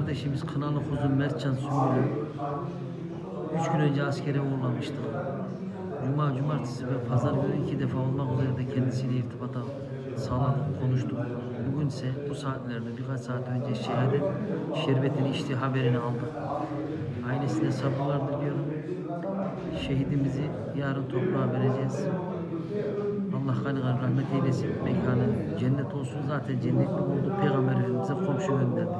kardeşimiz Kınalı Kuzun Mertcan Sümbül'ü üç gün önce askere uğurlamıştık. Cuma, cumartesi ve pazar günü iki defa olmak üzere de kendisiyle irtibata sağladık, konuştuk. Bugün ise bu saatlerde birkaç saat önce şehadet şerbetini içtiği haberini aldık. Ailesine sabırlar diliyorum. Şehidimizi yarın toprağa vereceğiz. Allah gani gani rahmet eylesin. Mekanı cennet olsun. Zaten cennetlik oldu. Peygamber Efendimiz'e komşu gönderdik.